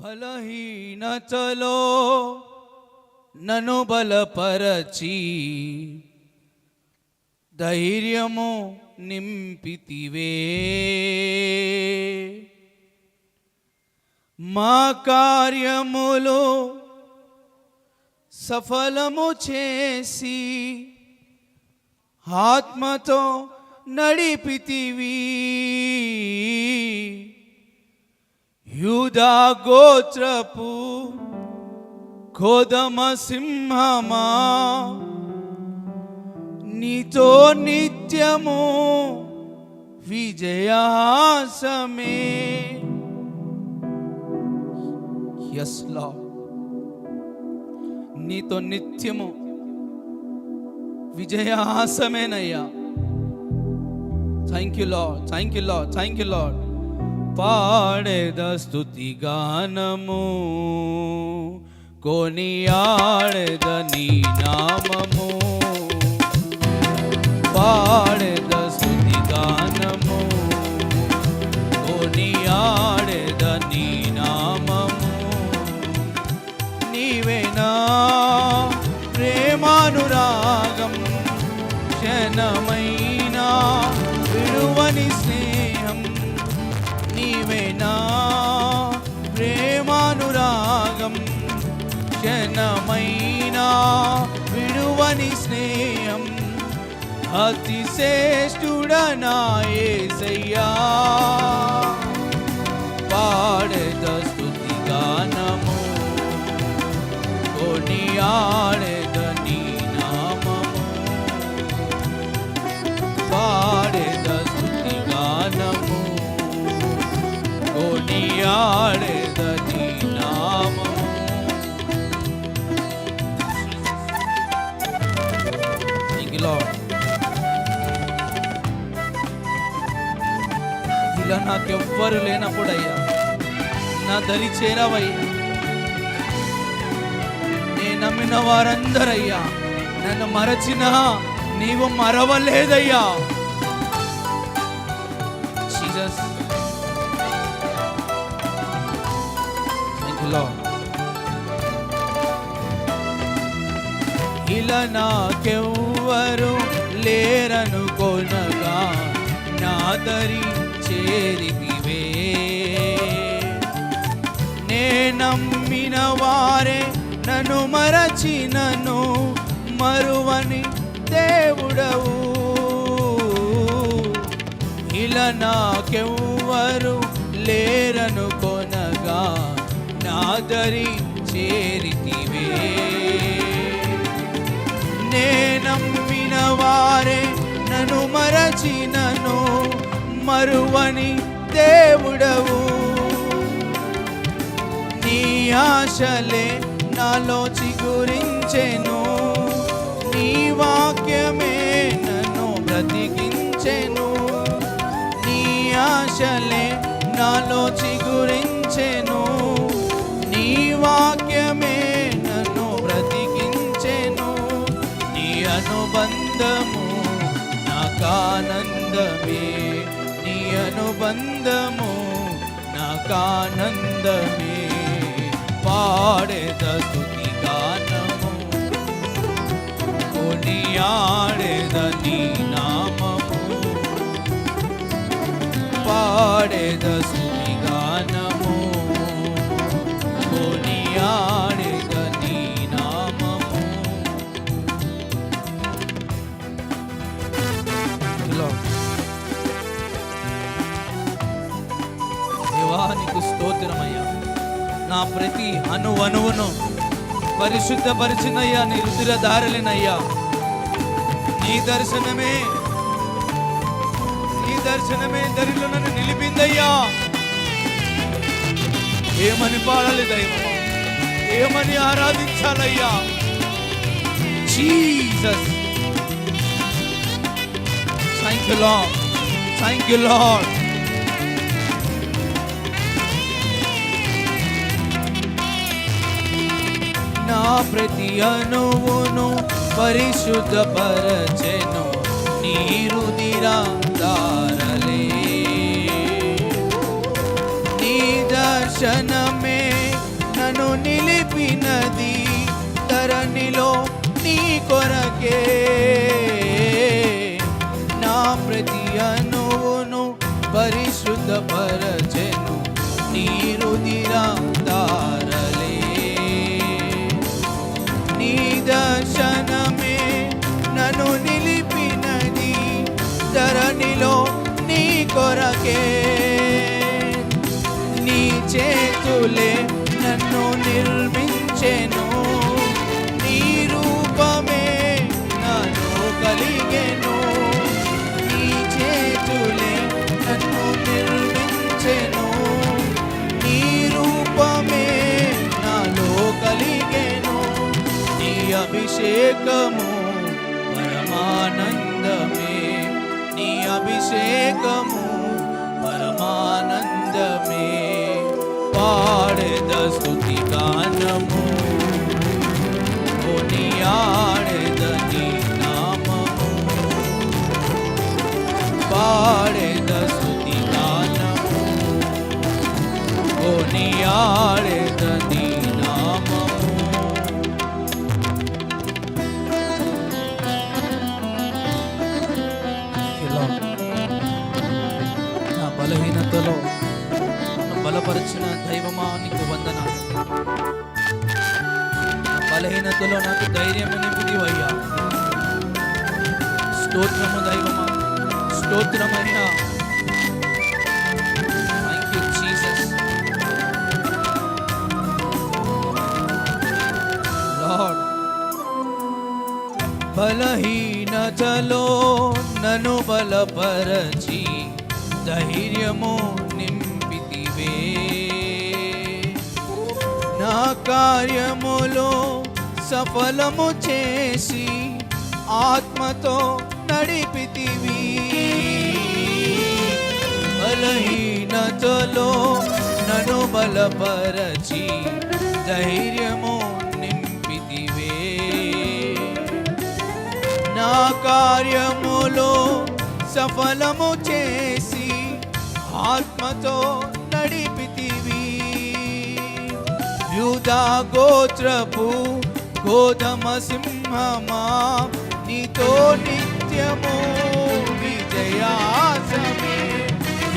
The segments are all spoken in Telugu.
బలహీనతలో నను బలపరచి ధైర్యము నింపితివే. మా కార్యములు సఫలము చేసి ఆత్మతో నడిపితివి. యూదా గోత్రపు కోదమ సింహమా? నీతో నిత్యము విజయాసమే. ఎస్ లా నీతో నిత్యము విజయాసమేనయ్యా. Thank you Lord thank you Lord thank you Lord పాడేద స్థుతి గానము. కొనియాడేద నీ నామము. పాడేద నీవేనా ప్రేమానురాగం క్షణమైనా విడువని స్నేహం అతి శ్రేష్ఠుడనా యేసయ్యా పాడేద గానము కొనియాడేద నాకెవ్వరు లేనప్పుడయ్యా నా దరి చేరవయ్యా. నేను నమ్మిన వారందరయ్యా నన్ను మరచినా నీవు మరవలేదయ్యా. జీసస్ ఇలా నాకెవ్వరు లేరనుకోనగా నా దరి చేరితివే నే నమ్మిన వారే నన్ను మరచినను మరువని దేవుడవు. ఇలా నాకెవ్వరు లేరను కొనగా నాదరి చేరితివే. నే నమ్మిన వారే నన్ను మరచినను మరువని దేవుడవు. నీ ఆశలే నాలో చిగురించెను. నీ వాక్యమే నన్ను బ్రతికించెను. నీ ఆశలే నాలో చిగురించెను. నీ వాక్యమే నన్ను బ్రతికించెను. నీ అనుబంధము నాకానందమే. అనుబంధము నాకానందమే. పాడేద స్తుతి గానము కొనియాడేద నీ నామము. పాడేద ప్రతి అను అనువును పరిశుద్ధపరిచినయ్యా నీ రుదిర దారలేనయ్యా నీ దర్శనమే నీ దర్శనమే దరిలో నన్ను నిలిపిందయ్యా. ఏమని పాడాలి దైవం? ఏమని ఆరాధించాలయ్యా? Jesus. Thank you Lord thank you Lord నా ప్రతి అణువును పరిశుద్ధపరచెను. నీరు నిరాధారలే నీ దర్శనమే నన్ను నిలిపినది. ధరణిలో నీ కొరకే. కొరకే. నీ చేతులే నన్ను నిర్మించెను. నీ రూపమే నన్ను కలిగెను. నీ చేతులే నన్ను నిర్మించెను. నీ రూపమే నాలో కలిగెను. నీ అభిషేకము పరమానందమే. నీ అభిషేకము పరమానందమే పాడెద స్తుతి గానము కొనియాడెద నీ నామము పాడెద స్తుతి గానము కొనియాడెద నీ నామము ఇలా నా బలహీనతలో నన్ను బలపరిచిన దైవమా నీకు వందనాలు. నా బలహీనతలో నాకు ధైర్యం నింపిదివయ్యా స్తోత్రము దైవమా స్తోత్రమయ్యా థ్యాంక్ యూ జీసస్ లార్డ్ బలహీనతలో నన్ను బలపరచి ధైర్యము కార్యములో సఫలము చేసి ఆత్మతో నడిపితివి. బలహీనతలో నను బలపరచి ధైర్యము నింపితివే. నా కార్యములో సఫలము చేసి ఆత్మతో యూదా గోత్రపు గోధమ సింహమా? నీతో నిత్యము విజయాసమే.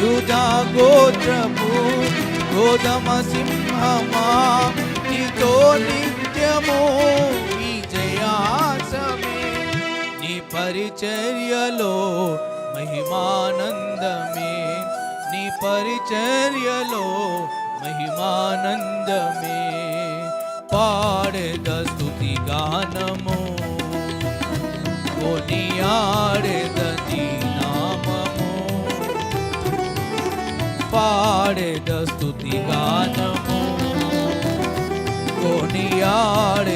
యూదా గోత్రపు గోధమ సింహమా? నీతో నిత్యము విజయాసమే. నీ పరిచర్యలో మహిమానందమే. నీ పరిచర్యలో మహిమానందమే పాడెద స్తుతి గానము కొనియాడెద నీ నామము పాడెద స్తుతి గానము కొనియాడెద నీ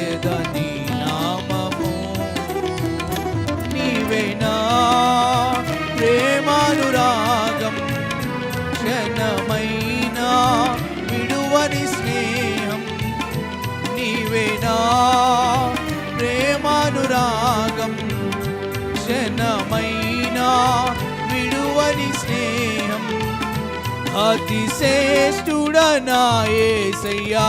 క్షణమైనా విడువని స్నేహం. అతి శ్రేష్ఠుడనా యేసయ్యా